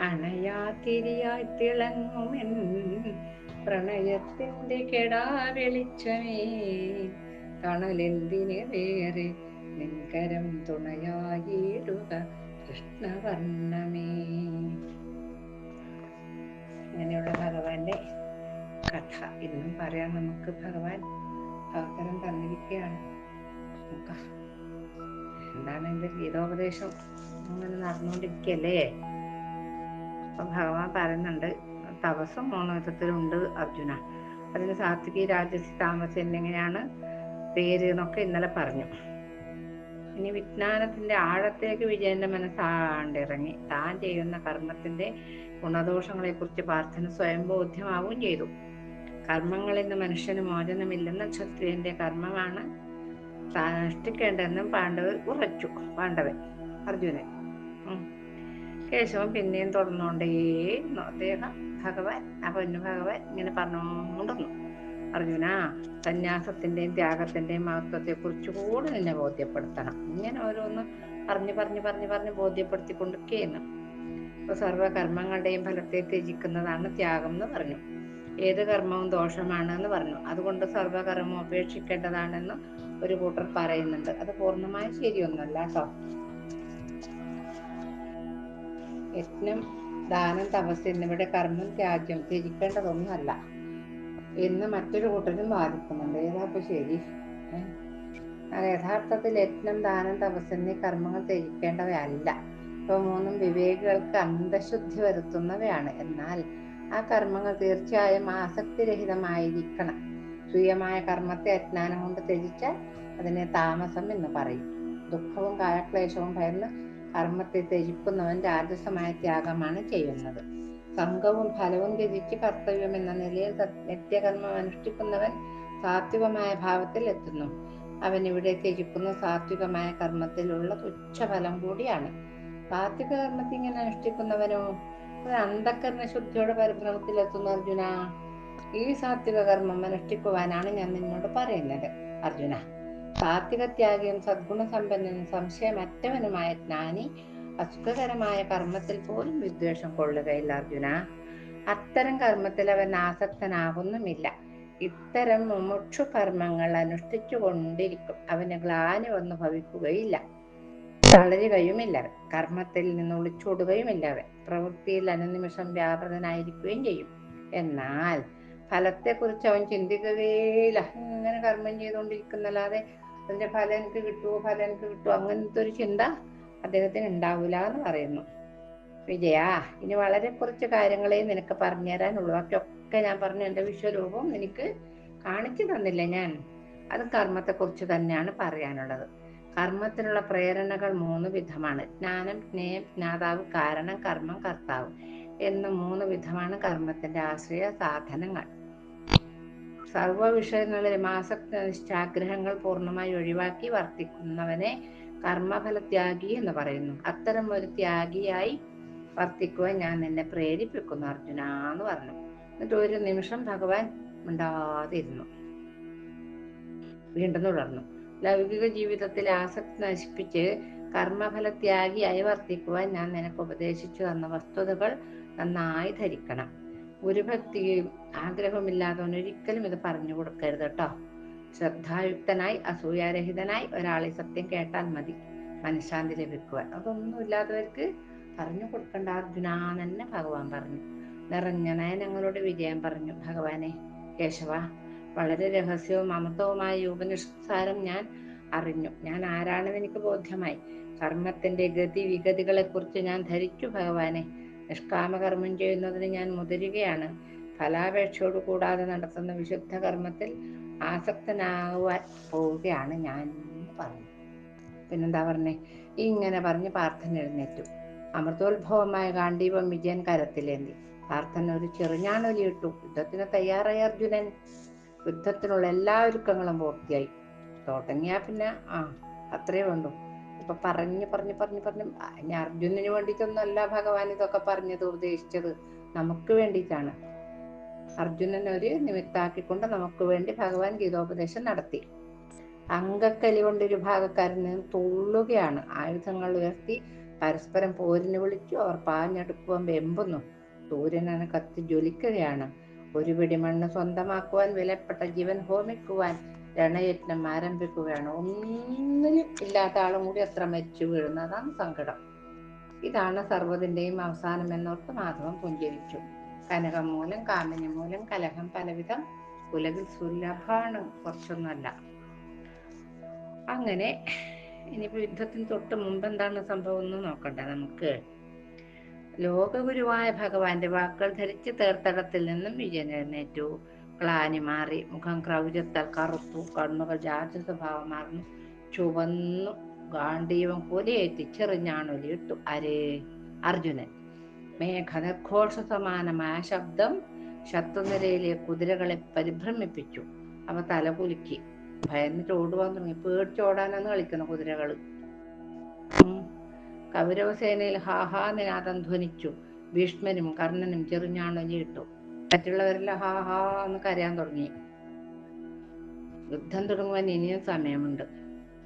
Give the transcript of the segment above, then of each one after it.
അണയാതിരിയായി തിളങ്ങുമെൻ പ്രണയത്തിന്റെ കെടാ വെളിച്ചമേ തണലെന്തിന് വേറെ നിൻകരം തുണയായിടുക കൃഷ്ണവർണമേ. അങ്ങനെയുള്ള ഭഗവാന്റെ കഥ. ഇന്നും പറയാൻ നമുക്ക് ഭഗവാൻ അവസരം തന്നിരിക്കുകയാണ്. എന്താണ് എന്റെ ഗീതോപദേശം? അങ്ങനെ നടന്നുകൊണ്ടിരിക്കല്ലേ അപ്പൊ ഭഗവാൻ പറയുന്നുണ്ട് തപസ്സും മൂന്ന് വിധത്തിലുണ്ട് അർജുന. അതിന് സാത്വികി രാജസി താമസം എന്നിങ്ങനെയാണ് പേര് എന്നൊക്കെ ഇന്നലെ പറഞ്ഞു. ഇനി വിജ്ഞാനത്തിന്റെ ആഴത്തേക്ക് വിജയന്റെ മനസ്സാണ്ടിറങ്ങി താൻ ചെയ്യുന്ന കർമ്മത്തിന്റെ ഗുണദോഷങ്ങളെ കുറിച്ച് പ്രാർത്ഥന സ്വയം ബോധ്യമാവുകയും ചെയ്തു. കർമ്മങ്ങളിൽ നിന്ന് മനുഷ്യന് മോചനമില്ലെന്ന ക്ഷത്രിയന്റെ കർമ്മമാണ് താൻ അനുഷ്ഠിക്കേണ്ടതെന്നും പാണ്ഡവർ ഉറച്ചു പാണ്ഡവൻ അർജുനൻ. കേശവൻ പിന്നെയും തുടർന്നുകൊണ്ടേയിരുന്നു അദ്ദേഹം ഭഗവാൻ ആ പൊന്നു ഭഗവാൻ ഇങ്ങനെ പറഞ്ഞുകൊണ്ടിരുന്നു അർജുന സന്യാസത്തിന്റെയും ത്യാഗത്തിന്റെയും മഹത്വത്തെ കുറിച്ച് കൂടി നിന്നെ ബോധ്യപ്പെടുത്തണം. ഇങ്ങനെ ഓരോന്ന് പറഞ്ഞു പറഞ്ഞു പറഞ്ഞു പറഞ്ഞ് ബോധ്യപ്പെടുത്തിക്കൊണ്ടിരിക്കുന്നു അപ്പൊ സർവകർമ്മങ്ങളുടെയും ഫലത്തെ ത്യജിക്കുന്നതാണ് ത്യാഗം എന്ന് പറഞ്ഞു. ഏത് കർമ്മവും ദോഷമാണ് എന്ന് പറഞ്ഞു. അതുകൊണ്ട് സർവകർമ്മം ഉപേക്ഷിക്കേണ്ടതാണെന്ന് ഒരു കൂട്ടർ പറയുന്നുണ്ട്. അത് പൂർണമായി ശരിയൊന്നുമല്ല കേട്ടോ. യജ്ഞം ദാനം തപസ് എന്നിവയുടെ കർമ്മം ത്യാജ്യം ത്യജിക്കേണ്ടതൊന്നുമല്ല എന്ന് മറ്റൊരു കൂട്ടരും വാദിക്കുന്നുണ്ട്. ഏതാ ഇപ്പൊ ശരി? യഥാർത്ഥത്തിൽ യജ്ഞം ദാനം തപസ് എന്നീ കർമ്മങ്ങൾ ത്യജിക്കേണ്ടവയല്ല. ഇവ മൂന്നും വിവേകികൾക്ക് അന്തശുദ്ധി വരുത്തുന്നവയാണ്. എന്നാൽ ആ കർമ്മങ്ങൾ തീർച്ചയായും ആസക്തിരഹിതമായിരിക്കണം. സ്വീയമായ കർമ്മത്തെ അജ്ഞാനം കൊണ്ട് ത്യജിച്ചാൽ അതിനെ താമസം എന്ന് പറയും. ദുഃഖവും കായക്ലേശവും ഭയന്ന് കർമ്മത്തെ ത്യജിക്കുന്നവൻ രാജസമായ ത്യാഗമാണ് ചെയ്യുന്നത്. സംഘവും ഫലവും രചിച്ച് കർത്തവ്യം എന്ന നിലയിൽ നിത്യകർമ്മം അനുഷ്ഠിക്കുന്നവൻ സാത്വികമായ ഭാവത്തിൽ എത്തുന്നു. അവൻ ഇവിടെ ത്യജിക്കുന്ന സാത്വികമായ കർമ്മത്തിലുള്ള തുച്ഛഫലം കൂടിയാണ്. സാത്വിക കർമ്മത്തെ ഇങ്ങനെ അനുഷ്ഠിക്കുന്നവനോ? ഒരു ശുദ്ധിയുടെ ശുദ്ധിയോടെ പരിഭ്രമത്തിൽ എത്തുന്നു അർജുന. ഈ സാത്വിക കർമ്മം അനുഷ്ഠിക്കുവാനാണ് ഞാൻ നിന്നോട് പറയുന്നത്. അർജുന. സാത്വിക സദ്ഗുണസമ്പന്നനും സദ്ഗുണ സമ്പന്നനും സംശയമറ്റവനുമായ ജ്ഞാനി അസുഖകരമായ കർമ്മത്തിൽ പോലും വിദ്വേഷം കൊള്ളുകയില്ല അർജുന. അത്തരം കർമ്മത്തിൽ അവൻ ആസക്തനാകുന്നുമില്ല. ഇത്തരം മുമുക്ഷു കർമ്മങ്ങൾ അനുഷ്ഠിച്ചു കൊണ്ടിരിക്കും അവന് ഗ്ലാനി വന്നു ഭവിക്കുകയില്ല. തളരുകയുമില്ല കർമ്മത്തിൽ നിന്ന് ഒളിച്ചോടുകയുമില്ല പ്രവൃത്തിയിൽ അനുനിമിഷം വ്യാപൃതനായിരിക്കുകയും ചെയ്യും. എന്നാൽ ഫലത്തെക്കുറിച്ച് അവൻ ചിന്തിക്കുകയില്ല. ഇങ്ങനെ കർമ്മം ചെയ്തുകൊണ്ടിരിക്കുന്നല്ലാതെ അതിന്റെ ഫലം എനിക്ക് കിട്ടുമോ ഫലം എനിക്ക് കിട്ടുമോ അങ്ങനത്തെ ഒരു ചിന്ത അദ്ദേഹത്തിന് ഉണ്ടാവില്ല എന്ന് പറയുന്നു. വിജയ ഇനി വളരെ കുറച്ച് കാര്യങ്ങളെ നിനക്ക് പറഞ്ഞുതരാനുള്ളൂ ബാക്കിയൊക്കെ ഞാൻ പറഞ്ഞു. എന്റെ വിശ്വരൂപം എനിക്ക് കാണിച്ചു തന്നില്ല ഞാൻ? അത് കർമ്മത്തെക്കുറിച്ച് തന്നെയാണ് പറയാനുള്ളത്. കർമ്മത്തിനുള്ള പ്രേരണകൾ മൂന്ന് വിധമാണ്. ജ്ഞാനം ജ്ഞേയം ജ്ഞാതാവ് കാരണം കർമ്മം കർത്താവ്. എന്ന മൂന്ന് വിധമാണ് കർമ്മത്തിന്റെ ആശ്രയ സാധനങ്ങൾ. സർവ വിഷയങ്ങളിലും ആസക്ത നിഷ്ഠാഗ്രഹങ്ങൾ പൂർണമായി ഒഴിവാക്കി വർത്തിക്കുന്നവനെ കർമ്മഫലത്യാഗി എന്ന് പറയുന്നു. അത്തരം ഒരു ത്യാഗിയായി വർത്തിക്കുവാൻ ഞാൻ നിന്നെ പ്രേരിപ്പിക്കുന്നു അർജുന എന്ന് പറഞ്ഞു. എന്നിട്ട് ഒരു നിമിഷം ഭഗവാൻ മിണ്ടാതിരുന്നു. വീണ്ടും തുടർന്നു. ലൗകിക ജീവിതത്തിൽ ആസക്തി നശിപ്പിച്ച് കർമ്മഫലത്യാഗിയായി വർത്തിക്കുവാൻ ഞാൻ നിനക്ക് ഉപദേശിച്ചു തന്ന വസ്തുതകൾ നന്നായി ധരിക്കണം. ഗുരുഭക്തിയും ആഗ്രഹമില്ലാത്തവൻ ഒരിക്കലും ഇത് പറഞ്ഞു കൊടുക്കരുത് കേട്ടോ. ശ്രദ്ധായുക്തനായി അസൂയാരഹിതനായി ഒരാളെ സത്യം കേട്ടാൽ മതി മനഃശാന്തി ലഭിക്കുവാൻ. അതൊന്നും ഇല്ലാത്തവർക്ക് പറഞ്ഞു കൊടുക്കണ്ട. അർജുന തന്നെ ഭഗവാൻ പറഞ്ഞു. നിറഞ്ഞ നയനങ്ങളുടെ വിജയം പറഞ്ഞു. ഭഗവാനെ കേശവ വളരെ രഹസ്യവും അമൃതവുമായ ഈ ഞാൻ അറിഞ്ഞു. ഞാൻ ആരാണെന്ന് എനിക്ക് ബോധ്യമായി. കർമ്മത്തിന്റെ ഗതി വിഗതികളെ കുറിച്ച് ഞാൻ ധരിച്ചു ഭഗവാനെ. നിഷ്കാമകർമ്മം ചെയ്യുന്നതിന് ഞാൻ മുതിരുകയാണ്. ഫലാപേക്ഷയോട് കൂടാതെ നടത്തുന്ന വിശുദ്ധ കർമ്മത്തിൽ ആസക്തനാകുവാൻ പോവുകയാണ് ഞാൻ പറഞ്ഞു. പിന്നെന്താ പറഞ്ഞേ? ഇങ്ങനെ പറഞ്ഞ് പാർത്ഥൻ എഴുന്നേറ്റു. അമൃതോത്ഭവമായ ഗാന്ധീപം വിജയൻ കരത്തിലേന്തി. പാർത്ഥൻ ഒരു ചെറുഞാണൊലിയിട്ടു യുദ്ധത്തിന് തയ്യാറായി അർജുനൻ. യുദ്ധത്തിനുള്ള എല്ലാ ഒരുക്കങ്ങളും പൂർത്തിയായി. തുടങ്ങിയാ പിന്നെ ആ അത്രേ വേണ്ടു. ഇപ്പൊ പറഞ്ഞു പറഞ്ഞു പറഞ്ഞു പറഞ്ഞ് ഞാൻ അർജുനന് വേണ്ടിയിട്ടൊന്നല്ല ഭഗവാൻ ഇതൊക്കെ പറഞ്ഞത് ഉപദേശിച്ചത് നമുക്ക് വേണ്ടിയിട്ടാണ്. അർജുനൻ ഒരു നിമിത്താക്കിക്കൊണ്ട് നമുക്ക് വേണ്ടി ഭഗവാൻ ഗീതോപദേശം നടത്തി. അങ്കക്കലി കൊണ്ട് ഒരു ഭാഗക്കാരിൽ നിന്ന് തുള്ളുകയാണ്. ആയുധങ്ങൾ ഉയർത്തി പരസ്പരം പോരിന് വിളിച്ചു അവർ പാഞ്ഞെടുക്കുവാൻ വെമ്പുന്നു. സൂര്യനെ കത്തി ജ്വലിക്കുകയാണ്. ഒരു പിടിമണ്ണ് സ്വന്തമാക്കുവാൻ വിലപ്പെട്ട ജീവൻ ഹോമിക്കുവാൻ രണയത്നം ആരംഭിക്കുകയാണ് ഒന്നിനും ഇല്ലാത്ത ആളും കൂടി അത്ര മരിച്ചു വീഴുന്നതാണ് സങ്കടം. ഇതാണ് സർവതിന്റെയും അവസാനം എന്നോർത്ത് മാധവൻ പുഞ്ചരിച്ചു. കനകം മൂലം കാമിനി മൂലം കലഹം പലവിധം. ഉലകിൽ സുലഭാണ് കുറച്ചൊന്നുമല്ല. അങ്ങനെ ഇനിയിപ്പോ യുദ്ധത്തിന് തൊട്ട് മുമ്പ് എന്താണ് സംഭവം എന്ന് നോക്കണ്ട നമുക്ക്? ലോകഗുരുവായ ഭഗവാന്റെ വാക്കുകൾ ധരിച്ച് തീർത്ഥടത്തിൽ നിന്നും വിജയൻ ക്ലാനി മാറി. മുഖം ക്രൗര്യത്താൽ കറുത്തു. കണ്ണുകൾ രാജസ്വഭാവം മാറുന്നു. ചുവന്നു ഗാന്ധീവം കൊലയേറ്റി ചെറിഞ്ഞാണൊലിയിട്ടു. അരേ അർജുനൻ. മേഘനഘോഷ സമാനമായ ശബ്ദം ശത്രുനിരയിലെ കുതിരകളെ പരിഭ്രമിപ്പിച്ചു. അവ തലകുലുക്കി. ഭയന്നിട്ട് ഓടുവാൻ തുടങ്ങി. പേടിച്ചോടാനാണ് കളിക്കുന്ന കുതിരകൾ. കൗരവസേനയിൽ ഹാഹാ നിനാദം ധ്വനിച്ചു. ഭീഷ്മനും കർണനും ചെറിഞ്ഞാണൊലിയിട്ടു. മറ്റുള്ളവരെല്ലാം ഹാ ഹാ എന്ന് കരയാൻ തുടങ്ങി. യുദ്ധം തുടങ്ങുവാൻ ഇനിയും സമയമുണ്ട്.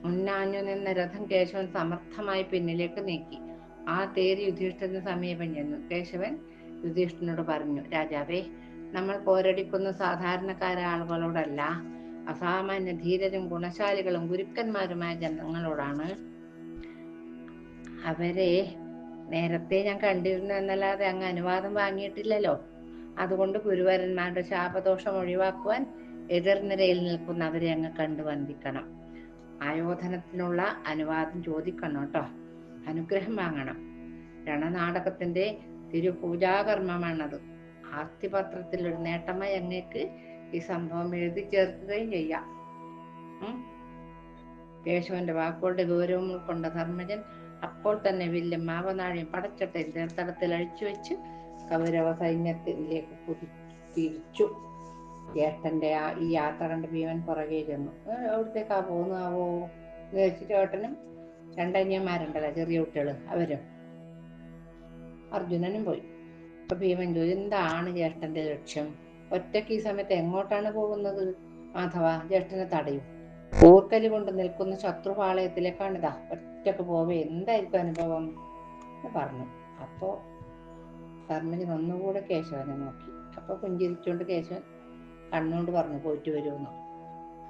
മുന്നാഞ്ഞു നിന്ന രഥം കേശവൻ സമർത്ഥമായി പിന്നിലേക്ക് നീക്കി. ആ തേര് യുധിഷ്ഠന് സമീപം ചെന്നു കേശവൻ യുധിഷ്ഠനോട് പറഞ്ഞു രാജാവേ നമ്മൾ പോരടിക്കുന്ന സാധാരണക്കാരായ ആളുകളോടല്ല അസാമാന്യ ധീരരും ഗുണശാലികളും ഗുരുക്കന്മാരുമായ ജനങ്ങളോടാണ്. അവരെ നേരത്തെ ഞാൻ കണ്ടിരുന്നു എന്നല്ലാതെ അങ്ങ് അനുവാദം വാങ്ങിയിട്ടില്ലല്ലോ. അതുകൊണ്ട് ഗുരുവരന്മാരുടെ ശാപദോഷം ഒഴിവാക്കുവാൻ എതിർനിരയിൽ നിൽക്കുന്ന അവരെ അങ്ങ് കണ്ടു വന്ദിക്കണം. ആയോധനത്തിനുള്ള അനുവാദം ചോദിക്കണം കേട്ടോ. അനുഗ്രഹം വാങ്ങണം. രണനാടകത്തിന്റെ തിരുപൂജാകർമ്മമാണത്. ആസ്തിപത്രത്തിൽ ഒരു നേട്ടമായി അങ്ങേക്ക് ഈ സംഭവം എഴുതി ചേർക്കുകയും ചെയ്യാം. കേശവന്റെ വാക്കുകളുടെ ഗൗരവം ഉൾക്കൊണ്ട ധർമ്മജൻ അപ്പോൾ തന്നെ വില്ലും മാവനാഴിയും പടച്ചട്ടയും തീർത്ഥടത്തിൽ അഴിച്ചു വെച്ച് കൗരവ സൈന്യത്തിലേക്ക് തിരിച്ചു. ജ്യേഷ്ഠന്റെ ആ ഈ യാത്ര കണ്ട് ഭീമൻ പുറകെ ചെന്നു. എവിടത്തേക്കാ പോകുന്നാവോ എന്ന് വെച്ചിട്ട് ഏട്ടനും രണ്ടനിയന്മാരുണ്ടല്ലോ ചെറിയ കുട്ടികൾ അവരും. അർജുനനും പോയി. അപ്പൊ ഭീമൻ ചോദിച്ചു എന്താണ് ജ്യേഷ്ഠന്റെ ലക്ഷ്യം? ഒറ്റയ്ക്ക് ഈ സമയത്ത് എങ്ങോട്ടാണ് പോകുന്നത്? മാധവ ജ്യേഷ്ഠനെ തടയും. ഓർക്കലി കൊണ്ട് നിൽക്കുന്ന ശത്രുപാളയത്തിലേക്കാണിതാ ഒറ്റയ്ക്ക് പോവേ. എന്തായിരിക്കും അനുഭവം? എന്ന് പറഞ്ഞു. അപ്പോ ധർമ്മജൻ ഒന്നുകൂടെ കേശവനെ നോക്കി. അപ്പൊ പുഞ്ചിരിച്ചുകൊണ്ട് കേശവൻ കണ്ണുകൊണ്ട് പറഞ്ഞു പോയിട്ട് വരുമെന്ന്.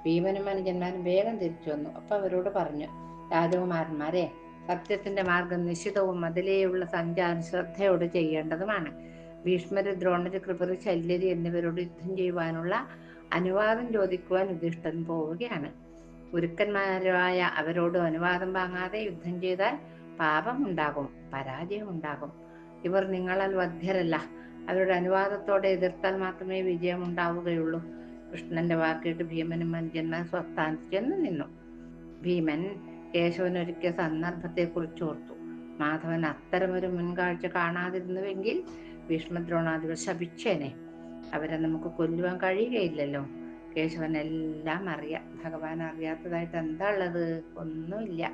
ഭീമനും അനുജന്മാരും വേഗം തിരിച്ചു വന്നു. അപ്പൊ അവരോട് പറഞ്ഞു രാജകുമാരന്മാരെ സത്യത്തിന്റെ മാർഗം നിശ്ചിതവും അതിലേയുള്ള സഞ്ചാരം ശ്രദ്ധയോടെ ചെയ്യേണ്ടതുമാണ്. ഭീഷ്മര് ദ്രോണര് കൃപര് ശല്യര് എന്നിവരോട് യുദ്ധം ചെയ്യുവാനുള്ള അനുവാദം ചോദിക്കുവാൻ യുധിഷ്ഠൻ പോവുകയാണ്. ഗുരുക്കന്മാരായ അവരോട് അനുവാദം വാങ്ങാതെ യുദ്ധം ചെയ്താൽ പാപമുണ്ടാകും പരാജയമുണ്ടാകും ഇവർ നിങ്ങളാൽ വധ്യരല്ല. അവരുടെ അനുവാദത്തോടെ എതിർത്താൽ മാത്രമേ വിജയം ഉണ്ടാവുകയുള്ളൂ. കൃഷ്ണന്റെ വാക്കിട്ട് ഭീമനും മനുജന്മാർ സ്വസ്ഥാനത്ത് ചെന്ന് നിന്നു. ഭീമൻ കേശവൻ ഒരുക്കിയ സന്ദർഭത്തെ കുറിച്ച് ഓർത്തു മാധവൻ അത്തരമൊരു മുൻകാഴ്ച കാണാതിരുന്നുവെങ്കിൽ ഭീഷ്മദ്രോണാദികൾ ശപിച്ചേനെ. അവരെ നമുക്ക് കൊല്ലുവാൻ കഴിയുകയില്ലല്ലോ. കേശവൻ എല്ലാം അറിയാം. ഭഗവാൻ അറിയാത്തതായിട്ട് എന്താ ഉള്ളത്? ഒന്നുമില്ല.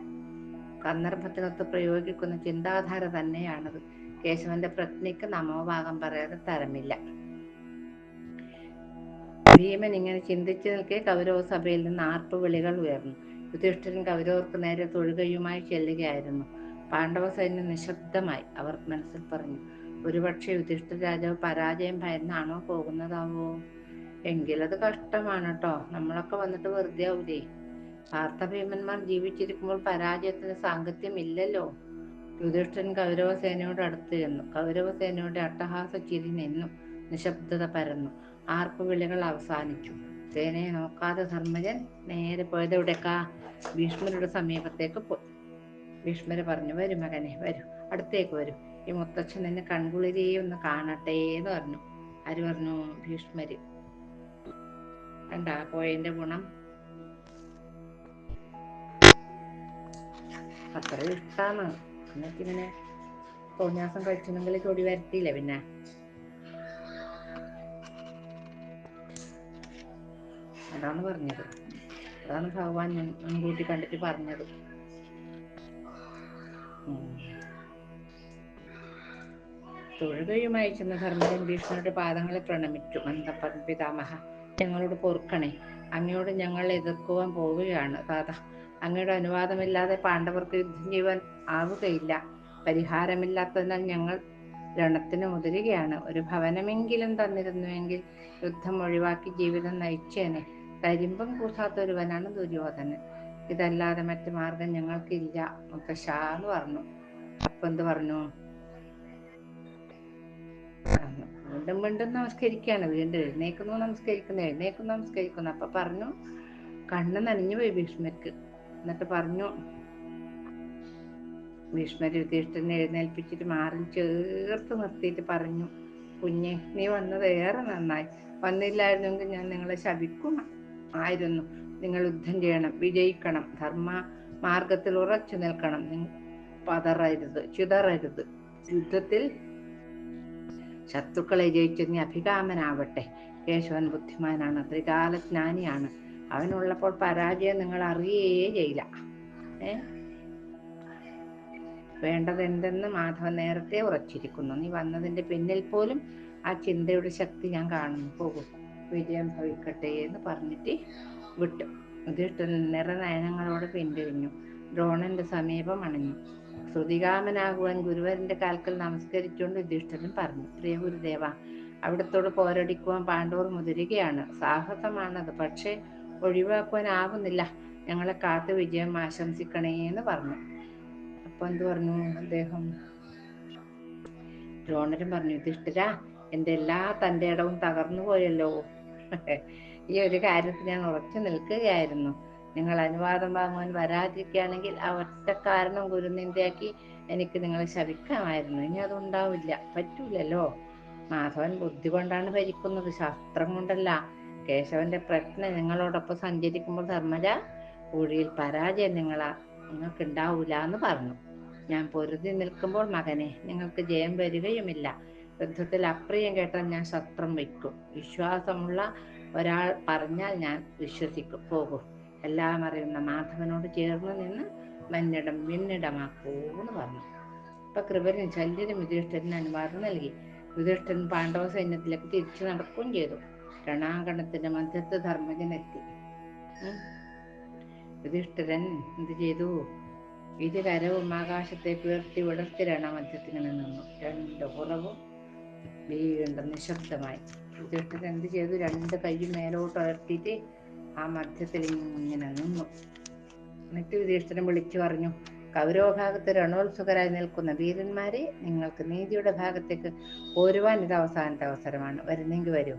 സന്ദർഭത്തിനൊത്ത് പ്രയോഗിക്കുന്ന ചിന്താധാര തന്നെയാണത്. കേശവന്റെ പ്രജ്ഞയ്ക്ക് നമോഭാഗം പറയാതെ തരമില്ല. ഭീമൻ ഇങ്ങനെ ചിന്തിച്ചു നിൽക്കെ കൗരവ സഭയിൽ നിന്ന് ആർപ്പ് വിളികൾ ഉയർന്നു. യുധിഷ്ഠിരൻ കൗരവർക്ക് നേരെ തൊഴുകയുമായി ചെല്ലുകയായിരുന്നു. പാണ്ഡവ സൈന്യം നിശബ്ദമായി. അവർ മനസ്സിൽ പറഞ്ഞു ഒരുപക്ഷെ യുധിഷ്ഠിര രാജാവ് പരാജയം ഭയന്നാണോ പോകുന്നതാവോ? എങ്കിലത് കഷ്ടമാണ് കേട്ടോ നമ്മളൊക്കെ വന്നിട്ട് വെറുതെ ആവൂലേ? പാർത്ഥഭീമന്മാർ ജീവിച്ചിരിക്കുമ്പോൾ പരാജയത്തിന് സാങ്കത്യം ഇല്ലല്ലോ യുധിഷ്ഠിരൻ കൗരവ സേനയോട് അടുത്ത് ചെന്നു. കൗരവ സേനയുടെ അട്ടഹാസ ചിരി നിന്നു നിശബ്ദത പരന്നു. ആർപ്പ് വിളികൾ അവസാനിച്ചു. സേനയെ നോക്കാതെ ധർമ്മജൻ നേരെ പോയത് എവിടേക്കാ? ഭീഷ്മരുടെ സമീപത്തേക്ക് പോയി. ഭീഷ്മര് പറഞ്ഞു വരും മകനെ വരും അടുത്തേക്ക് വരും. ഈ മുത്തച്ഛൻ എന്നെ കൺകുളിരേ ഒന്ന് കാണട്ടെ എന്ന് പറഞ്ഞു. ആര് പറഞ്ഞു? ഭീഷ്മര്. കണ്ടാ പോയതിന്റെ ഗുണം. അത്ര ഇഷ്ടാണ് എന്നിട്ട് ഇങ്ങനെ തോന്നിയാസം കഴിച്ചിട്ടുണ്ടെങ്കിൽ ചൊടി വരത്തിയില്ലേ പിന്നെ? അതാണ് പറഞ്ഞത്. അതാണ് ഭഗവാൻ മുൻകൂട്ടി കണ്ടിട്ട് പറഞ്ഞത്. തൊഴുകയുമായി ചെന്ന ധർമ്മജൻ ഭീഷ്മരുടെ പാദങ്ങളെ പ്രണമിച്ചു. മന്ദപ്പൻ ഞങ്ങളോട് പൊറുക്കണേ. അങ്ങയോട് ഞങ്ങൾ എതിർക്കുവാൻ പോവുകയാണ്. താത അങ്ങയുടെ അനുവാദമില്ലാതെ പാണ്ഡവർക്ക് യുദ്ധം ചെയ്യുവാൻ ആവുകയില്ല. പരിഹാരമില്ലാത്തതിനാൽ ഞങ്ങൾ രണത്തിന് മുതിരുകയാണ്. ഒരു ഭവനമെങ്കിലും തന്നിരുന്നുവെങ്കിൽ യുദ്ധം ഒഴിവാക്കി ജീവിതം നയിച്ചേനെ. കരിമ്പം കൂസാത്ത ഒരുവനാണ് ദുര്യോധനൻ. ഇതല്ലാതെ മറ്റു മാർഗം ഞങ്ങൾക്കില്ല മുത്തശ്ശ എന്ന് പറഞ്ഞു. അപ്പൊ എന്ത് പറഞ്ഞു? വീണ്ടും വീണ്ടും നമസ്കരിക്കുകയാണ്. വീണ്ടും എഴുന്നേക്കുന്നു നമസ്കരിക്കുന്നു എഴുന്നേക്കുന്നു നമസ്കരിക്കുന്നു. അപ്പൊ പറഞ്ഞു കണ്ണ് നനഞ്ഞു പോയി ഭീഷ്മർക്ക്. എന്നിട്ട് പറഞ്ഞു ഭീഷ്മർ യുധിഷ്ഠിരനെ എഴുന്നേൽപ്പിച്ചിട്ട് മാറിൽ ചേർത്ത് നിർത്തിയിട്ട് പറഞ്ഞു കുഞ്ഞെ നീ വന്നത് ഏറെ നന്നായി. വന്നില്ലായിരുന്നെങ്കിൽ ഞാൻ നിങ്ങളെ ശപിക്കും ആയിരുന്നു. നിങ്ങൾ യുദ്ധം ചെയ്യണം വിജയിക്കണം ധർമ്മ മാർഗത്തിൽ ഉറച്ചു നിൽക്കണം. പതറരുത് ചിതറരുത്. യുദ്ധത്തിൽ ശത്രുക്കളെ ജയിച്ച് നീ അഭികാമനാവട്ടെ. കേശവൻ ബുദ്ധിമാനാണ് ത്രികാലജ്ഞാനിയാണ്. അവനുള്ളപ്പോൾ പരാജയം നിങ്ങൾ അറിയേ ചെയ്യില്ല. ഏ? വേണ്ടത് എന്തെന്ന് മാധവൻ നേരത്തെ ഉറച്ചിരിക്കുന്നു. നീ വന്നതിന്റെ പിന്നിൽ പോലും ആ ചിന്തയുടെ ശക്തി ഞാൻ കാണുന്നു. പോകും. വിജയം ഭവിക്കട്ടെ എന്ന് പറഞ്ഞിട്ട് വിട്ടു. ഇതിട്ട് നിറനയനങ്ങളോട് പിന്തിരിഞ്ഞു. ദ്രോണന്റെ സമീപം അണഞ്ഞു. ശ്രുതികാമനാകുവാൻ ഗുരുവരന്റെ കാൽക്കൽ നമസ്കരിച്ചുകൊണ്ട് യുധിഷ്ഠിരൻ പറഞ്ഞു പ്രിയ ഗുരുദേവ അവിടത്തോട് പോരടിക്കുവാൻ പാണ്ഡവർ മുതിരുകയാണ്. സാഹസമാണത്. പക്ഷേ ഒഴിവാക്കുവാനാവുന്നില്ല ഞങ്ങളെ കാത്ത് വിജയം ആശംസിക്കണേ എന്ന് പറഞ്ഞു. അപ്പൊ എന്ത് പറഞ്ഞു അദ്ദേഹം? ദ്രോണരും പറഞ്ഞു ഇതിഷ്ടരാ എന്റെ എല്ലാ തന്റെ ഇടവും തകർന്നു പോയല്ലോ. ഈ ഒരു കാര്യത്തിൽ ഞാൻ ഉറച്ചു നിൽക്കുകയായിരുന്നു. നിങ്ങൾ അനുവാദം വാങ്ങുവാൻ വരാതിരിക്കുകയാണെങ്കിൽ ആ ഒറ്റ കാരണം ഗുരുനിന്ദയാക്കി എനിക്ക് നിങ്ങളെ ശപിക്കാമായിരുന്നു. ഇനി അതുണ്ടാവില്ല. പറ്റൂലല്ലോ. മാധവൻ ബുദ്ധി കൊണ്ടാണ് ഭരിക്കുന്നത്. ശാസ്ത്രം കൊണ്ടല്ല. കേശവന്റെ പ്രജ്ഞ നിങ്ങളോടൊപ്പം സഞ്ചരിക്കുമ്പോൾ ധർമ്മജ ഊഴിയിൽ പരാജയം നിങ്ങളാ നിങ്ങൾക്ക് ഉണ്ടാവൂല എന്ന് പറഞ്ഞു. ഞാൻ പൊരുതി നിൽക്കുമ്പോൾ മകനെ നിങ്ങൾക്ക് ജയം വരികയുമില്ല. യുദ്ധത്തിൽ അപ്രിയം കേട്ടാൽ ഞാൻ ശസ്ത്രം വയ്ക്കും. വിശ്വാസമുള്ള ഒരാൾ പറഞ്ഞാൽ ഞാൻ വിശ്വസിക്കും. പോകും. എല്ലാം അറിയുന്ന മാധവനോട് ചേർന്ന് നിന്ന് മന്നിടം വിന്നിടമാക്കൂ എന്ന് പറഞ്ഞു. അപ്പൊ കൃപനും ശല്യനും യുധിഷ്ഠിരന് അനുവാദം നൽകി. യുധിഷ്ഠിരൻ പാണ്ഡവ സൈന്യത്തിലേക്ക് തിരിച്ചു നടക്കുകയും ചെയ്തു. രണാങ്കണത്തിന്റെ മധ്യത്ത് ധർമ്മജനെത്തി. യുധിഷ്ഠിരൻ എന്ത് ചെയ്തു? ഇരുകരവും കരവും ആകാശത്തേക്ക് ഉയർത്തി വിടർത്തി രണമധ്യത്തിങ്ങനെ നിന്നു. രണ്ട് പുറവും വീണ്ടും നിശബ്ദമായി. യുധിഷ്ഠിരൻ എന്ത് ചെയ്തു? രണ്ട് കൈയും മേലോട്ട് ഉയർത്തിയിട്ട് ആ മധ്യത്തിൽ ഇങ്ങനെ നിന്നു. എന്നിട്ട് യുധിഷ്ഠിരൻ വിളിച്ചു പറഞ്ഞു കൗരവഭാഗത്ത് രണോത്സുകരായി നിൽക്കുന്ന വീരന്മാരെ നിങ്ങൾക്ക് നീതിയുടെ ഭാഗത്തേക്ക് പോരുവാൻ ഇത് അവസാനത്തെ അവസരമാണ്. വരുന്നെങ്കിൽ വരൂ.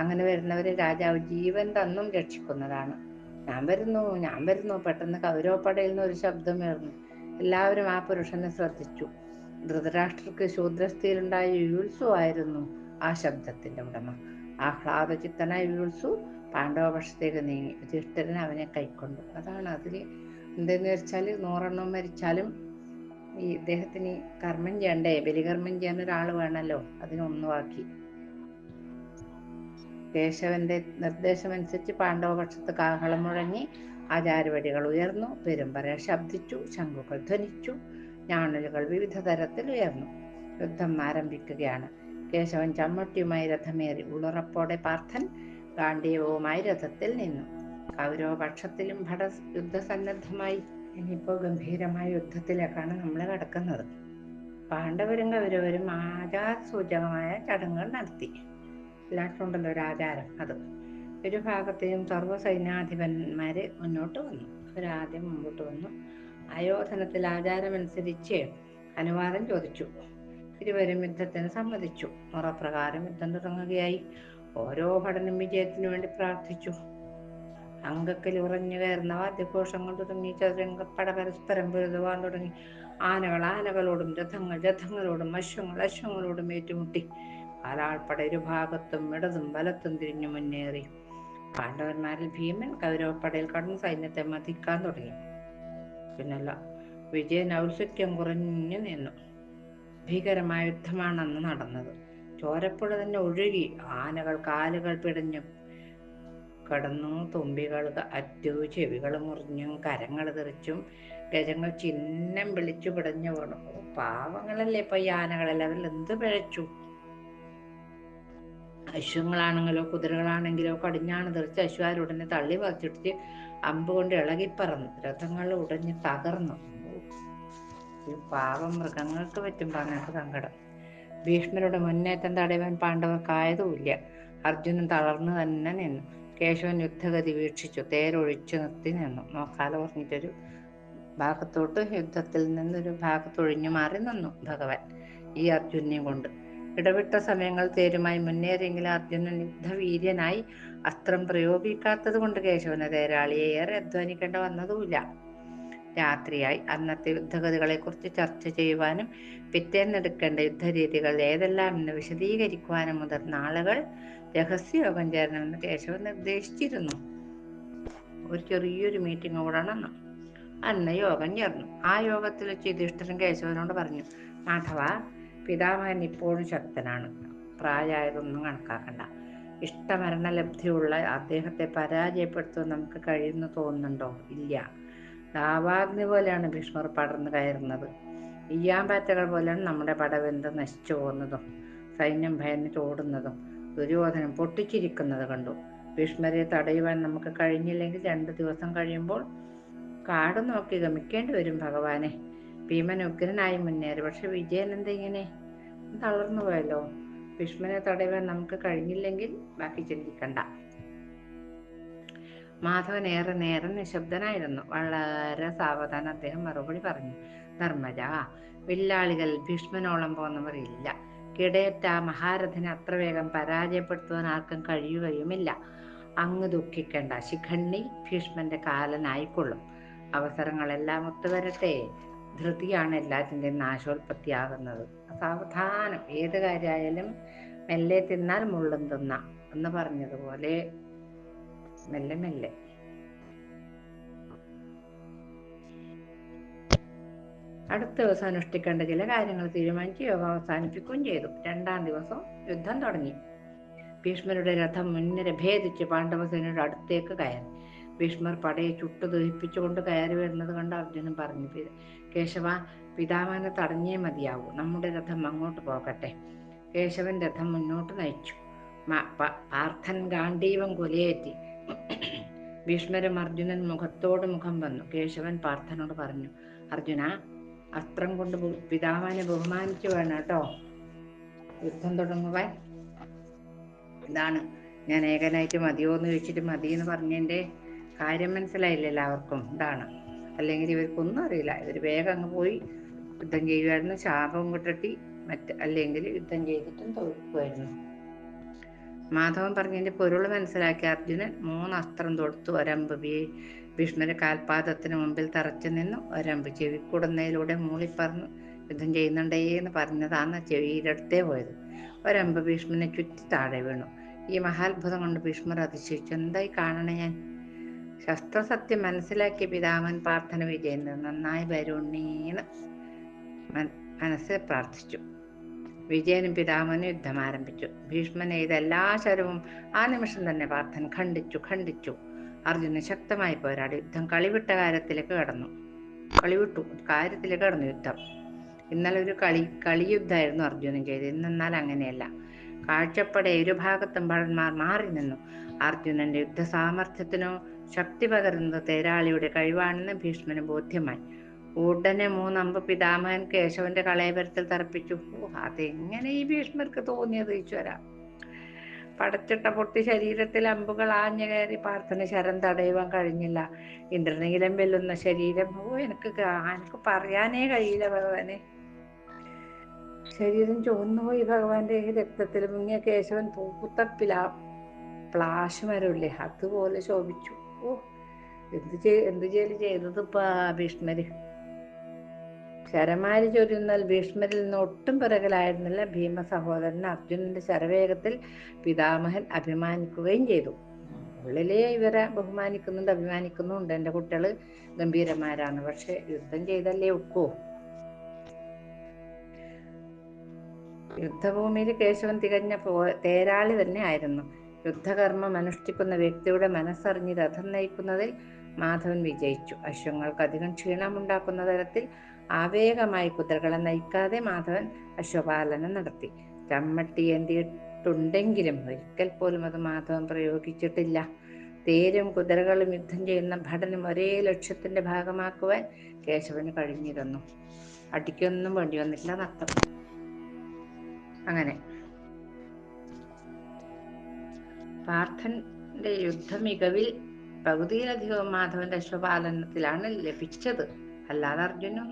അങ്ങനെ വരുന്നവരെ രാജാവ് ജീവൻ തന്നും രക്ഷിക്കുന്നതാണ്. ഞാൻ വരുന്നു ഞാൻ വരുന്നു. പെട്ടെന്ന് കൗരവപ്പടയിൽ നിന്ന് ഒരു ശബ്ദം ഉയർന്നു. എല്ലാവരും ആ പുരുഷനെ ശ്രദ്ധിച്ചു. ധൃതരാഷ്ട്രക്ക് ശൂദ്രസ്ഥയിലുണ്ടായ യുത്സു ആ ശബ്ദത്തിന്റെ ഉടമ. ആഹ്ലാദചിത്തനായ യുത്സു പാണ്ഡവപക്ഷത്തേക്ക് നീങ്ങി. യുധിഷ്ഠിരൻ അവനെ കൈക്കൊണ്ടു. അതാണ് അതിൽ എന്തെന്ന് വെച്ചാൽ നൂറെണ്ണം മരിച്ചാലും ഈ ഇദ്ദേഹത്തിന് കർമ്മം ചെയ്യണ്ടേ? ബലികർമ്മം ചെയ്യാൻ ഒരാൾ വേണമല്ലോ അതിനൊന്നുവാക്കി കേശവന്റെ നിർദ്ദേശമനുസരിച്ച് പാണ്ഡവപക്ഷത്ത് കാഹളം മുഴങ്ങി ആചാരവടികൾ ഉയർന്നു പെരുമ്പറ ശബ്ദിച്ചു ശംഖുകൾ ധ്വനിച്ചു ഞാണലുകൾ വിവിധ തരത്തിൽ ഉയർന്നു. യുദ്ധം ആരംഭിക്കുകയാണ്. കേശവൻ ചമ്മട്ടിയുമായി രഥമേറി ഉളറപ്പോടെ പാർത്ഥൻ ഗാന്ഡീവുമായി രഥത്തിൽ നിന്നു. കൗരവ പക്ഷത്തിലും ഭട യുദ്ധസന്നദ്ധമായി ഇനിയിപ്പോ ഗംഭീരമായ യുദ്ധത്തിലേക്കാണ് നമ്മൾ കടക്കുന്നത്. പാണ്ഡവരും കൗരവരും ആചാര സൂചകമായ ചടങ്ങുകൾ നടത്തി. എല്ലായിടത്തുണ്ടല്ലോ ഒരു ആചാരം അത്. ഒരു ഭാഗത്തെയും സർവസൈന്യാധിപന്മാര് മുന്നോട്ട് വന്നു. അവരാദ്യം മുമ്പോട്ട് വന്നു. അയോധനത്തിൽ ആചാരമനുസരിച്ച് അനുവാദം ചോദിച്ചു. ഇരുവരും യുദ്ധത്തിന് സമ്മതിച്ചു. മുറപ്രകാരം യുദ്ധം തുടങ്ങുകയായി. ഓരോ ഭടനും വിജയത്തിനു വേണ്ടി പ്രാർത്ഥിച്ചു. അങ്കക്കൽ ഉറഞ്ഞു കയറുന്ന വാദ്യഘോഷങ്ങൾ തുടങ്ങി. ചതുരംഗപ്പട പരസ്പരം പൊരുതുവാൻ തുടങ്ങി. ആനകൾ ആനകളോടും രഥങ്ങൾ രഥങ്ങളോടും അശ്വങ്ങൾ അശ്വങ്ങളോടും ഏറ്റുമുട്ടി. കാലാൾപ്പട ഇരുഭാഗത്തും ഇടതും വലത്തും തിരിഞ്ഞു മുന്നേറി. പാണ്ഡവന്മാരിൽ ഭീമൻ കൗരവപ്പടയിൽ കടന്ന് സൈന്യത്തെ മതിക്കാൻ തുടങ്ങി. പിന്നല്ല വിജയൻ ഔത്സുഖ്യം കുറഞ്ഞു നിന്നു. ഭീകരമായ യുദ്ധമാണ് അന്ന് നടന്നത്. ചോരപ്പുഴ തന്നെ ഒഴുകി ആനകൾ കാലുകൾ പിടഞ്ഞു കടന്നു തുമ്പികൾ അറ്റു ചെവികൾ മുറിഞ്ഞും കരങ്ങൾ തെറിച്ചും ഗജങ്ങൾ ചിഹ്നം വിളിച്ചു പിടഞ്ഞു വീണു. പാവങ്ങളല്ലേ ഇപ്പൊ ഈ ആനകളെല്ലാം? അവരിൽ എന്ത് പിഴച്ചു? അശ്വങ്ങളാണെങ്കിലോ കുതിരകളാണെങ്കിലോ കടിഞ്ഞാണ് തെറിച്ച് അശ്വാരുടനെ തള്ളി പറിച്ചിട്ട് അമ്പ് കൊണ്ട് ഇളകിപ്പറന്നു രഥങ്ങൾ ഉടഞ്ഞ് തകർന്നു. ഈ പാവം മൃഗങ്ങൾക്ക് പറ്റുമ്പോൾ അങ്ങനത്തെ സങ്കടം. ഭീഷ്മരുടെ മുന്നേറ്റം തടയുവാൻ പാണ്ഡവർക്കായതുമില്ല. അർജുനൻ തളർന്നു തന്നെ നിന്നു. കേശവൻ യുദ്ധഗതി വീക്ഷിച്ചു. തേരൊഴിച്ചു നിർത്തി നിന്നു. നോക്കാതെ പറഞ്ഞിട്ടൊരു ഭാഗത്തോട്ട് യുദ്ധത്തിൽ നിന്നൊരു ഭാഗത്തൊഴിഞ്ഞു മാറി നിന്നു ഭഗവാൻ. ഈ അർജുനെയും കൊണ്ട് ഇടവിട്ട സമയങ്ങൾ തേരുമായി മുന്നേറിയെങ്കിലും അർജുനൻ യുദ്ധവീര്യനായി അസ്ത്രം പ്രയോഗിക്കാത്തത് കൊണ്ട് കേശവന് തേരാളിയെ ഏറെ അധ്വാനിക്കേണ്ട വന്നതുമില്ല. രാത്രിയായി. അന്നത്തെ യുദ്ധഗതികളെക്കുറിച്ച് ചർച്ച ചെയ്യുവാനും പിറ്റേന്നെടുക്കേണ്ട യുദ്ധരീതികൾ ഏതെല്ലാം എന്ന് വിശദീകരിക്കുവാനും മുതിർന്ന ആളുകൾ രഹസ്യയോഗം ചേരണമെന്ന് കേശവൻ നിർദ്ദേശിച്ചിരുന്നു. ഒരു ചെറിയൊരു മീറ്റിംഗ് കൂടണമെന്ന് അന്ന് യോഗം ചേർന്നു. ആ യോഗത്തിൽ വെച്ച് യുധിഷ്ഠിരൻ കേശവനോട് പറഞ്ഞു മാധവ പിതാമഹൻ ഇപ്പോഴും ശക്തനാണ്. പ്രായമായതൊന്നും കണക്കാക്കണ്ട. ഇഷ്ടമരണലബ്ധിയുള്ള അദ്ദേഹത്തെ പരാജയപ്പെടുത്തുവാൻ നമുക്ക് കഴിയുന്ന തോന്നുന്നുണ്ടോ? ഇല്ല. ദാവാഗ്നി പോലെയാണ് ഭീഷ്മർ പടർന്നു കയറുന്നത്. ഇയ്യാമ്പാറ്റകൾ പോലെയാണ് നമ്മുടെ പടവെന്ത് നശിച്ചു പോകുന്നതും സൈന്യം ഭയന്ന് ചോടുന്നതും ദുര്യോധനം പൊട്ടിച്ചിരിക്കുന്നത് കണ്ടു. ഭീഷ്മരെ തടയുവാൻ നമുക്ക് കഴിഞ്ഞില്ലെങ്കിൽ രണ്ട് ദിവസം കഴിയുമ്പോൾ കാട് നോക്കി ഗമിക്കേണ്ടി വരും ഭഗവാനെ. ഭീമൻ ഉഗ്രനായി മുന്നേറി. പക്ഷെ വിജയൻ എന്താ ഇങ്ങനെ? തളർന്നു പോയല്ലോ. ഭീഷ്മനെ തടയുവാൻ നമുക്ക് കഴിഞ്ഞില്ലെങ്കിൽ ബാക്കി ചിന്തിക്കണ്ട. മാധവൻ ഏറെ നേരം നിശബ്ദനായിരുന്നു. വളരെ സാവധാനം അദ്ദേഹം മറുപടി പറഞ്ഞു. ധർമ്മജ വില്ലാളികൾ ഭീഷ്മനോളം പോന്നവർ ഇല്ല കിടയറ്റ മഹാരഥനെ അത്ര വേഗം പരാജയപ്പെടുത്തുവാൻ ആർക്കും കഴിയുകയുമില്ല. അങ്ങ് ദുഃഖിക്കേണ്ട. ശിഖണ്ഡി ഭീഷ്മന്റെ കാലനായിക്കൊള്ളും. അവസരങ്ങളെല്ലാം ഒത്തുവരട്ടെ. ധൃതിയാണ് എല്ലാത്തിന്റെയും നാശോൽപത്തിയാകുന്നത്. സാവധാനം ഏത് കാര്യമായാലും മെല്ലെ തിന്നാൽ മുള്ളും തിന്നാം എന്ന് പറഞ്ഞതുപോലെ മെല്ലെ മെല്ലെ. അടുത്ത ദിവസം അനുഷ്ഠിക്കേണ്ട ചില കാര്യങ്ങൾ തീരുമാനിച്ച് യോഗം അവസാനിപ്പിക്കുകയും ചെയ്തു. രണ്ടാം ദിവസം യുദ്ധം തുടങ്ങി. ഭീഷ്മരുടെ രഥം മുന്നരെ ഭേദിച്ച് പാണ്ഡവസേനയുടെ അടുത്തേക്ക് കയറി. ഭീഷ്മർ പടയെ ചുട്ടു ദഹിപ്പിച്ചുകൊണ്ട് കയറി വരുന്നത് കണ്ട് അർജുനൻ പറഞ്ഞു കേശവ പിതാമഹനെ തടഞ്ഞേ മതിയാവൂ. നമ്മുടെ രഥം അങ്ങോട്ട് പോകട്ടെ. കേശവൻ രഥം മുന്നോട്ട് നയിച്ചു. പാർത്ഥൻ ഗാന്ധീവം കൊലയേറ്റി. ഭീഷ്മരും അർജുനൻ മുഖത്തോട് മുഖം വന്നു. കേശവൻ പാർത്ഥനോട് പറഞ്ഞു അർജുന അസ്ത്രം കൊണ്ട് പിതാവിനെ ബഹുമാനിച്ചു വേണം കേട്ടോ. യുദ്ധം തുടങ്ങുവാൻ. ഇതാണ്. ഞാൻ ഏകനായിട്ട് മതിയോ എന്ന് ചോദിച്ചിട്ട് മതി എന്ന് പറഞ്ഞതിന്റെ കാര്യം എല്ലാവർക്കും. ഇതാണ്. അല്ലെങ്കിൽ ഇവർക്കൊന്നും അറിയില്ല. ഇവർ വേഗം അങ്ങ് പോയി യുദ്ധം ചെയ്യുമായിരുന്നു ശാപം കിട്ടട്ടി മറ്റ് അല്ലെങ്കിൽ യുദ്ധം ചെയ്തിട്ടും തോൽക്കുമായിരുന്നു മാധവൻ പറഞ്ഞതിന്റെ പൊരുൾ മനസ്സിലാക്കി അർജുനൻ മൂന്ന് അസ്ത്രം തൊടുത്തു. ഒരമ്പ് വിഷ്ണുര കാൽപാദത്തിന് മുമ്പിൽ തറച്ചു നിന്നു. ഒരമ്പ് മൂളി പറഞ്ഞു യുദ്ധം ചെയ്യുന്നുണ്ടേ എന്ന് പറഞ്ഞതാണ് ചെവിയിലടുത്തേ പോയത്. ഒരമ്പ് ഭീഷ്മനെ ചുറ്റി താഴെ വീണു. ഈ മഹാത്ഭുതം കൊണ്ട് ഭീഷ്മർ അതിശയിച്ചു. എന്തായി കാണണേ ഞാൻ? ശസ്ത്രസത്യം മനസ്സിലാക്കിയ പിതാമൻ പ്രാർത്ഥന വിജയം നന്നായി വരുണ്ണീന്ന് മനസ്സ് പ്രാർത്ഥിച്ചു. വിജയനും പിതാമനും യുദ്ധം ആരംഭിച്ചു. ഭീഷ്മൻ ചെയ്ത എല്ലാ ശരവും ആ നിമിഷം തന്നെ പാർത്ഥൻ ഖണ്ഡിച്ചു ഖണ്ഡിച്ചു. അർജുനൻ ശക്തമായി പോരാടി. യുദ്ധം കളിവിട്ട കാര്യത്തിലേക്ക് കടന്നു. കളിവിട്ടു. കാര്യത്തിലേക്ക് കടന്നു യുദ്ധം. ഇന്നലെ ഒരു കളി കളിയുദ്ധമായിരുന്നു അർജുനൻ ചെയ്തത്. ഇന്നെന്നാൽ അങ്ങനെയല്ല. കാഴ്ചപ്പടെ ഇരുഭാഗത്തും ഭടന്മാർ മാറി നിന്നു. അർജുനന്റെ യുദ്ധ സാമർഥ്യത്തിനോ ശക്തി പകരുന്നത് തേരാളിയുടെ കഴിവാണെന്ന് ഭീഷ്മന് ബോധ്യമായി. ഉടനെ മൂന്നമ്പ് പിതാമഹൻ കേശവന്റെ കളയപരത്തിൽ തറപ്പിച്ചു ഓ അതെങ്ങനെ ഈ ഭീഷ്മർക്ക് തോന്നിയത് ഈശ്വര? പടച്ചിട്ട പൊട്ടി ശരീരത്തിൽ അമ്പുകൾ ആഞ്ഞു കയറി പാർത്ഥന ശരം തടയുവാൻ കഴിഞ്ഞില്ല. ഇന്ദ്രനീലം വെല്ലുന്ന ശരീരം. ഓ എനിക്ക് എനിക്ക് പറയാനേ കഴിയില്ല ഭഗവാനെ. ശരീരം ചുവന്നുപോയി ഭഗവാന്റെ രക്തത്തിൽ മുങ്ങിയ കേശവൻ പൂത്തപ്പില പ്ലാശ് മരമില്ലേ അതുപോലെ ശോഭിച്ചു. ഓ എന്ത് ചെയ് എന്ത് ചെയ്യൽ ചെയ്തത് ഇപ്പൊ ഭീഷ്മര്? ശരമാരി ചൊരിയുന്നാൽ ഭീഷ്മരിൽ നിന്ന് ഒട്ടും പിറകിലായിരുന്നില്ല ഭീമ സഹോദരൻ അർജുനന്റെ ശരവേഗത്തിൽ പിതാമഹൻ അഭിമാനിക്കുകയും ചെയ്തു. ഉള്ളിലെ ഇവരെ ബഹുമാനിക്കുന്നുണ്ട് അഭിമാനിക്കുന്നുണ്ട് എന്റെ കുട്ടികൾ ഗംഭീരന്മാരാണ്. പക്ഷെ യുദ്ധം ചെയ്തല്ലേ ഒക്കോ. യുദ്ധഭൂമിയിൽ കേശവൻ തികഞ്ഞ പോ- തേരാളി തന്നെ ആയിരുന്നു. യുദ്ധകർമ്മം അനുഷ്ഠിക്കുന്ന വ്യക്തിയുടെ മനസ്സറിഞ്ഞ് രഥം നയിക്കുന്നതിൽ മാധവൻ വിജയിച്ചു. അശ്വങ്ങൾക്ക് അധികം ക്ഷീണമുണ്ടാക്കുന്ന തരത്തിൽ ആവേഗമായി കുതിരകളെ നയിക്കാതെ മാധവൻ അശ്വപാലനം നടത്തി. ചമ്മട്ടി എന്തിയിട്ടുണ്ടെങ്കിലും ഒരിക്കൽ പോലും അത് മാധവൻ പ്രയോഗിച്ചിട്ടില്ല. തേരും കുതിരകളും യുദ്ധം ചെയ്യുന്ന ഭടനും ഒരേ ലക്ഷ്യത്തിന്റെ ഭാഗമാക്കുവാൻ കേശവന് കഴിഞ്ഞിരുന്നു. അടിക്കൊന്നും വേണ്ടി വന്നില്ല നത്തം അങ്ങനെ. പാർത്ഥന്റെ യുദ്ധമികവിൽ പകുതിയിലധികവും മാധവന്റെ അശ്വപാലനത്തിലാണ് ലഭിച്ചത്. അല്ലാതെ അർജുനും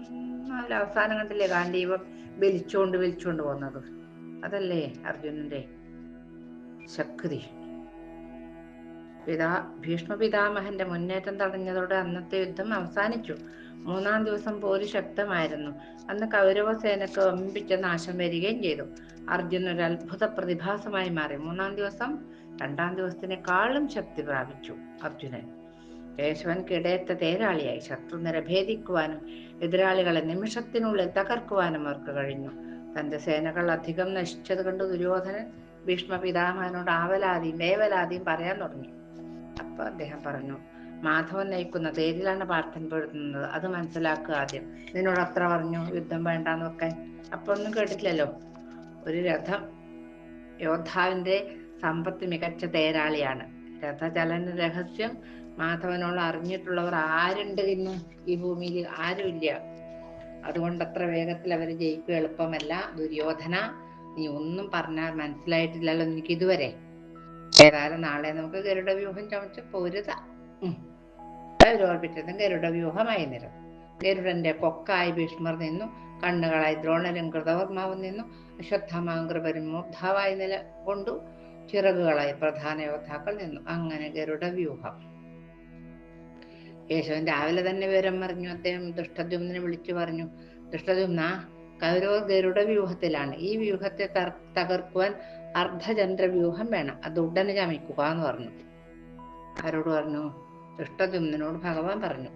അവസാനം കണ്ടില്ലേ ഗാന്ധിവ വലിച്ചോണ്ട് വലിച്ചോണ്ട് പോകുന്നത് അതല്ലേ അർജുനന്റെ ശക്തി? പിതാ ഭീഷ്മ പിതാമഹന്റെ മുന്നേറ്റം തടഞ്ഞതോടെ അന്നത്തെ യുദ്ധം അവസാനിച്ചു. മൂന്നാം ദിവസം പോര് ശക്തമായിരുന്നു. അന്ന് കൗരവസേനക്ക് ഒമ്പിച്ച നാശം വരികയും ചെയ്തു. അർജുൻ അത്ഭുത പ്രതിഭാസമായി മാറി. മൂന്നാം ദിവസം രണ്ടാം ദിവസത്തിനേക്കാളും ശക്തി പ്രാപിച്ചു അർജുനൻ. കേശവൻ കിടയത്ത തേരാളിയായി. ശത്രുനിര ഭേദിക്കുവാനും എതിരാളികളെ നിമിഷത്തിനുള്ളിൽ തകർക്കുവാനും അവർക്ക് കഴിഞ്ഞു. തന്റെ സേനകൾ അധികം നശിച്ചത് കണ്ട് ദുര്യോധനൻ ഭീഷ്മ പിതാമഹനോട് ആവലാതിയും വേവലാതിയും പറയാൻ തുടങ്ങി. അപ്പൊ അദ്ദേഹം പറഞ്ഞു മാധവൻ നയിക്കുന്ന തേരിലാണ് പാർത്ഥൻ പെടുത്തുന്നത് അത് മനസ്സിലാക്കുക ആദ്യം. നിന്നോട് അത്ര പറഞ്ഞു യുദ്ധം വേണ്ടെന്നൊക്കെ അപ്പൊ ഒന്നും കേട്ടിട്ടില്ലല്ലോ. ഒരു രഥം യോദ്ധാവിന്റെ സമ്പത്ത് മികച്ച തേരാളിയാണ്. രഥചലന രഹസ്യം മാധവനോട് അറിഞ്ഞിട്ടുള്ളവർ ആരുണ്ട് ഇന്ന് ഈ ഭൂമിയിൽ? ആരുമില്ല. അതുകൊണ്ട് അത്ര വേഗത്തിൽ അവർ ജയിക്കുക എളുപ്പമല്ല. ദുര്യോധന നീ ഒന്നും പറഞ്ഞാൽ മനസ്സിലായിട്ടില്ലല്ലോ എനിക്ക് ഇതുവരെ. ഏതായാലും നാളെ നമുക്ക് ഗരുഡ വ്യൂഹം ചമച്ച് പൊരുത ഓർപ്പിച്ചതും ഗരുഡ വ്യൂഹമായി നിരം. ഗരുഡന്റെ കൊക്കായി ഭീഷ്മർ നിന്നു. കണ്ണുകളായി ദ്രോണരും കൃതവർമാവും നിന്നു. അശ്വത്ഥമാങ്കൃപരും മൂർധാവായി നില കൊണ്ടു ചിറകുകളായി പ്രധാന യോദ്ധാക്കൾ നിന്നു അങ്ങനെ ഗരുഡ വ്യൂഹം. കേശവൻ രാവിലെ തന്നെ വിവരം പറഞ്ഞു അദ്ദേഹം ദുഷ്ടദ്യുമ്നെ വിളിച്ചു പറഞ്ഞു ദുഷ്ടദ്യുമ്ന കൗരവ ഗരുഡ വ്യൂഹത്തിലാണ്. ഈ വ്യൂഹത്തെ തകർക്കുവാൻ അർദ്ധചന്ദ്ര വ്യൂഹം വേണം. അത് ഉടനെ ചമയ്ക്കുക എന്ന് പറഞ്ഞു. ആരോട് പറഞ്ഞു? ദുഷ്ടദ്യുമ്നോട് ഭഗവാൻ പറഞ്ഞു.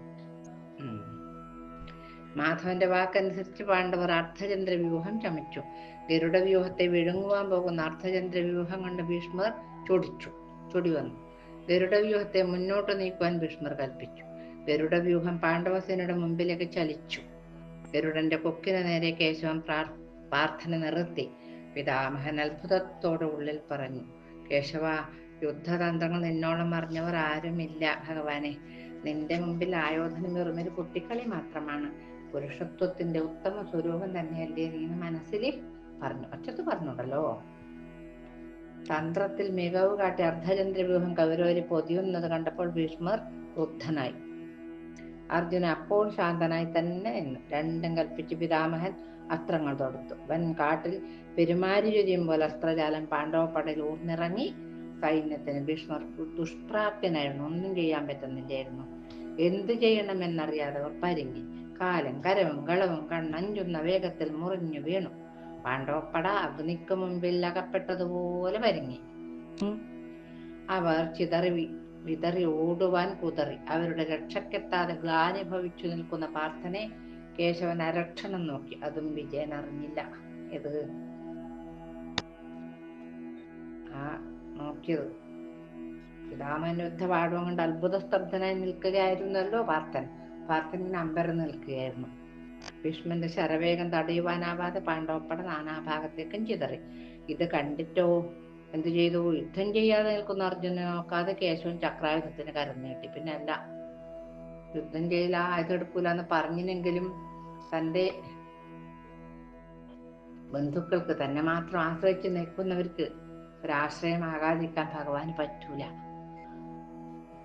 മാധവന്റെ വാക്കനുസരിച്ച് പാണ്ഡവർ അർദ്ധചന്ദ്ര വ്യൂഹം ചമച്ചു ഗരുഡ വ്യൂഹത്തെ വിഴുങ്ങുവാൻ പോകുന്ന അർദ്ധചന്ദ്ര വ്യൂഹം കണ്ട് ഭീഷ്മർ ചൊടിച്ചു ചൊടി വന്നു ഗരുഡ വ്യൂഹത്തെ മുന്നോട്ട് നീക്കുവാൻ ഭീഷ്മർ കൽപ്പിച്ചു. ഗരുഡ വ്യൂഹം പാണ്ഡവസേനയുടെ മുമ്പിലേക്ക് ചലിച്ചു. ഗരുഡന്റെ കൊക്കിന് നേരെ കേശവൻ പ്രാർത്ഥന നിർത്തി. പിതാമഹൻ അത്ഭുതത്തോടെ ഉള്ളിൽ പറഞ്ഞു കേശവ യുദ്ധതന്ത്രങ്ങൾ നിന്നോളം അറിഞ്ഞവർ ആരുമില്ല ഭഗവാനെ. നിന്റെ മുമ്പിൽ ആയോധനം വെറുമൊരു കുട്ടിക്കളി മാത്രമാണ്. പുരുഷത്വത്തിന്റെ ഉത്തമ സ്വരൂപം തന്നെയല്ലേ നീ മനസ്സിൽ പറഞ്ഞു. പക്ഷത്ത് പറഞ്ഞുണ്ടല്ലോ. തന്ത്രത്തിൽ മികവ് കാട്ടി അർദ്ധചന്ദ്ര വ്യൂഹം കൗരവര് പൊതിയുന്നത് കണ്ടപ്പോൾ ഭീഷ്മർ ക്രുദ്ധനായി. അർജുന അപ്പോൾ ശാന്തനായി തന്നെ എന്ന് രണ്ടും കൽപ്പിച്ച് പിതാമഹൻ അസ്ത്രങ്ങൾ തൊടുത്തു. വൻ കാട്ടിൽ പെരുമാരി ചൊരിയും പോലെ അസ്ത്രജാലം പാണ്ഡവ പടയിൽ ഊർന്നിറങ്ങി സൈന്യത്തിന് ഭീഷ്മർ ദുഷ്പ്രാപ്യനായിരുന്നു. ഒന്നും ചെയ്യാൻ പറ്റുന്നില്ലായിരുന്നു. എന്തു ചെയ്യണമെന്നറിയാതെ അവർ പരിങ്ങി. കാലും കരവും കളവും കണ്ണഞ്ചുന്ന വേഗത്തിൽ മുറിഞ്ഞു വീണു. പാണ്ഡവപ്പട അഗ്നിക്ക് മുമ്പിൽ അകപ്പെട്ടതുപോലെ പരിങ്ങി. അവർ ചിതറി വിതറി ഓടുവാൻ കുതറി. അവരുടെ രക്ഷക്കെത്താതെ ഗ്ലാനി ഭവിച്ചു നിൽക്കുന്ന പാർത്ഥനെ കേശവൻ അരക്ഷണം നോക്കി. അതും വിജയൻ അറിഞ്ഞില്ല. ഇത് ആ നോക്കിയത്. പിതാമഹൻ യുദ്ധ പാടവം കൊണ്ട് അത്ഭുത സ്തബ്ധനായി നിൽക്കുകയായിരുന്നല്ലോ പാർത്ഥൻ. പാർത്ഥൻ നമ്പർ നിൽക്കുകയായിരുന്നു. ഭീഷ്മന്റെ ശരവേഗം തടയുവാനാവാതെ പാണ്ഡവപ്പട നാനാഭാഗത്തേക്കും ചിതറി. ഇത് കണ്ടിട്ടോ? എന്തു ചെയ്തു? യുദ്ധം ചെയ്യാതെ നിൽക്കുന്ന അർജുനെ നോക്കാതെ കേശവൻ ചക്രായുധത്തിന് കരം പിന്നെ അല്ല യുദ്ധം ചെയ്യില്ല ആയുധെടുക്കൂല എന്ന് പറഞ്ഞിനെങ്കിലും തന്റെ ബന്ധുക്കൾക്ക് തന്നെ മാത്രം ആശ്രയിച്ച് നിൽക്കുന്നവർക്ക് ഒരാശ്രയമാകാതിരിക്കാൻ ഭഗവാന് പറ്റൂല.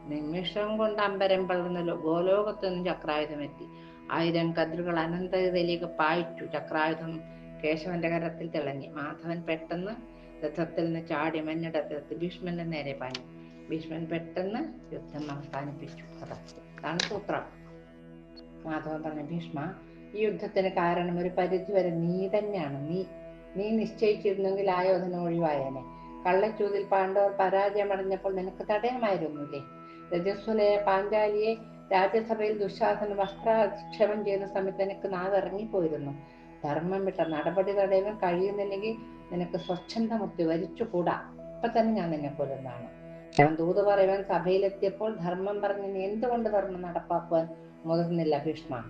നിമിഷം കൊണ്ട് അമ്പരം പകർന്ന ഗോലോകത്തു നിന്ന് ചക്രായുധം എത്തി. ആയിരം കതിരുകൾ അനന്തതയിലേക്ക് പായിച്ചു ചക്രായുധം കേശവന്റെ കരത്തിൽ തിളങ്ങി. മാധവൻ പെട്ടെന്ന് രഥത്തിൽ നിന്ന് ചാടി മഞ്ഞിടത്തെത്തി ഭീഷ്മന്റെ നേരെ പാഞ്ഞു. ഭീഷ്മൻ പെട്ടെന്ന് യുദ്ധം അവസാനിപ്പിച്ചു. അതാ അതാണ് സൂത്രം. മാധവൻ പറഞ്ഞു ഭീഷ്മ ഈ യുദ്ധത്തിന് കാരണം ഒരു പരിധി വരെ നീ തന്നെയാണ്. നീ നീ നിശ്ചയിച്ചിരുന്നെങ്കിൽ ആയോധന ഒഴിവായേനെ. കള്ളച്ചൂതിൽ പാണ്ഡവർ പരാജയമടഞ്ഞപ്പോൾ നിനക്ക് തടയാമായിരുന്നില്ലേ? രജസ്വലയെ പാഞ്ചാലിയെ രാജ്യസഭയിൽ ദുശാസന വസ്ത്രാക്ഷേപം ചെയ്യുന്ന സമയത്ത് നിനക്ക് നാവ് ഇറങ്ങിപ്പോയിരുന്നു. ധർമ്മം വിട്ട നടപടി തടയാൻ കഴിയുന്നില്ലെങ്കിൽ നിനക്ക് സ്വച്ഛന്തമുക്തി വരിച്ചുകൂടാ. ഇപ്പൊ തന്നെ ഞാൻ നിന്നെ കൊല്ലുന്നതാണ് ഞാൻ ദൂത് പറയുവാൻ സഭയിലെത്തിയപ്പോൾ ധർമ്മം പറഞ്ഞ് നീ എന്തുകൊണ്ട് ധർമ്മം നടപ്പാക്കുവാൻ മുതിർന്നില്ല ഭീഷ്മ?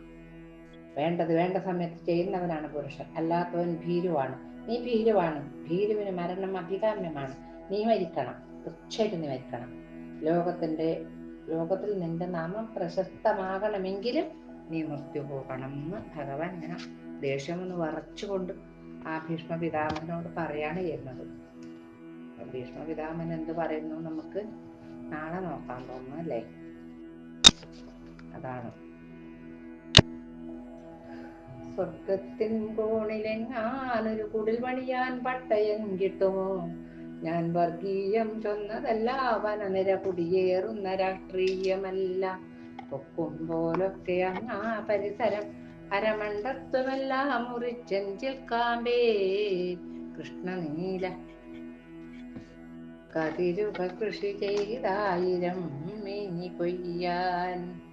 വേണ്ടത് വേണ്ട സമയത്ത് ചെയ്യുന്നവനാണ് പുരുഷൻ അല്ലാത്തവൻ ഭീരുവാണ്. നീ ഭീരുവാണ്. ഭീരുവിന് മരണം അഭികാമ്യമാണ്. നീ മരിക്കണം. തീർച്ചയായിട്ടും നീ മരിക്കണം. ലോകത്തിന്റെ ലോകത്തിൽ നിന്റെ നാമം പ്രശസ്തമാകണമെങ്കിലും നീ മൃത്യു പോകണം എന്ന് ഭഗവാൻ ഇങ്ങനെ ദേഷ്യം ഒന്ന് വറച്ചുകൊണ്ട് ആ ഭീഷ്മ പിതാമഹനോട് പറയാണ് ചെയ്യുന്നത്. ഭീഷ്മ പിതാമൻ എന്ത് പറയുന്നു? നമുക്ക് നാളെ നോക്കാൻ തോന്നുന്നു അല്ലേ? അതാണ്. സ്വർഗത്തിൻ കോണിലെങ്ങാനൊരു കുടിൽ പണിയാൻ പട്ടയം കിട്ടുമോ? ഞാൻ വർഗീയം ചൊന്നതല്ല വനനിര കുടിയേറുന്ന രാഷ്ട്രീയമല്ല. പൊക്കുമ്പോലൊക്കെ അങ്ങാ പരിസരം അരമണ്ടത്വമെല്ലാം മുറിച്ചെഞ്ചിൽ കാമ്പേ. കൃഷ്ണനീല കതിരുക കൃഷി ചെയ്തായിരം മേനി കൊയ്യാൻ.